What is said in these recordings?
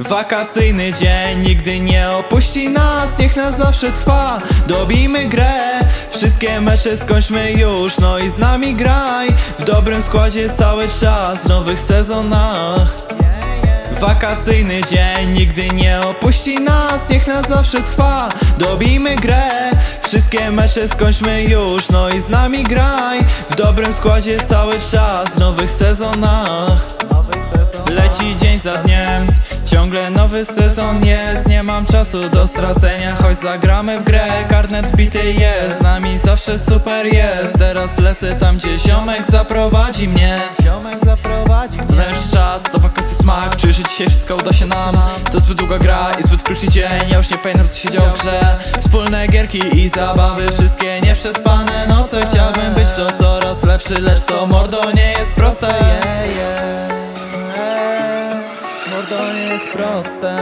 Wakacyjny dzień nigdy nie opuści nas Niech nas zawsze trwa. Dobijmy grę Wszystkie mecze skończmy już No i z nami graj. W dobrym składzie cały czas W nowych sezonach. Wakacyjny dzień nigdy nie opuści nas Niech nas zawsze trwa. Dobijmy grę Wszystkie mecze skończmy już No i z nami graj. W dobrym składzie cały czas W nowych sezonach. Leci dzień za dniem Ciągle nowy sezon jest Nie mam czasu do stracenia. Choć zagramy w grę Karnet wbity jest Z nami zawsze super jest. Teraz lecę tam gdzie ziomek zaprowadzi mnie. Ziomek zaprowadzi To najlepszy czas, to wakacje smak. Czuję, że dzisiaj wszystko uda się nam. To zbyt długa gra i zbyt krótki dzień. Ja już nie pamiętam co się działo w grze. Wspólne gierki i zabawy Wszystkie nieprzespane. Noce Chciałbym być w to coraz lepszy Lecz to mordo nie jest proste Mordo jest proste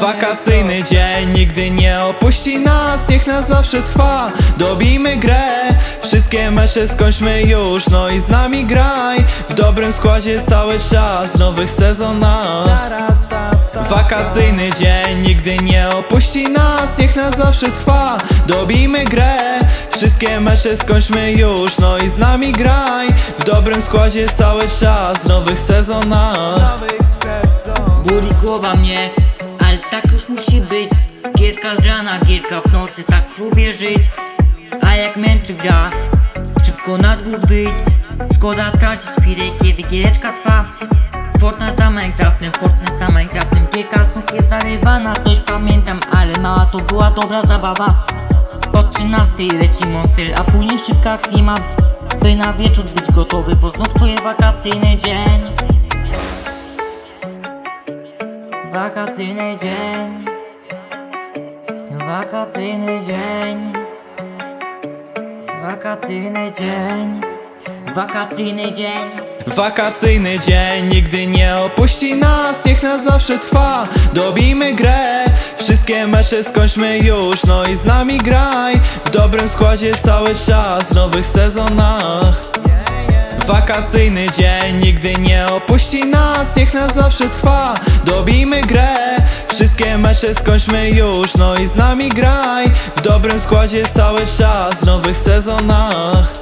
Wakacyjny dzień nigdy nie opuści nas Niech nas zawsze trwa. Dobijmy grę Wszystkie mecze skończmy już No i z nami graj. W dobrym składzie cały czas W nowych sezonach. Wakacyjny dzień nigdy nie opuści nas Niech nas zawsze trwa. Dobijmy grę Wszystkie mecze skończmy już No i z nami graj dobrym składzie cały czas. W nowych sezonach. Boli głowa mnie, ale tak już musi być. Gierka z rana, gierka w nocy, tak lubię żyć. A jak męczy gra, szybko na dwór wyjść. Szkoda tracić chwilę, kiedy giereczka trwa. Fortnite za Minecraftem, Fortnite za Minecraftem. Gierka znów jest zarywana, coś pamiętam Ale mała to była dobra zabawa. Po 13 leci monster, a później szybka klima By na wieczór być gotowy, bo znów czuję wakacyjny dzień. Wakacyjny dzień. Wakacyjny dzień. Wakacyjny dzień. Wakacyjny dzień. Wakacyjny dzień nigdy nie opuści nas Niech nas zawsze trwa. Dobijmy grę Wszystkie mecze skończmy już No i z nami graj W dobrym składzie cały czas W nowych sezonach. Wakacyjny dzień nigdy nie opuści nas Niech nas zawsze trwa. Dobijmy grę Wszystkie mecze skończmy już No i z nami graj. W dobrym składzie cały czas W nowych sezonach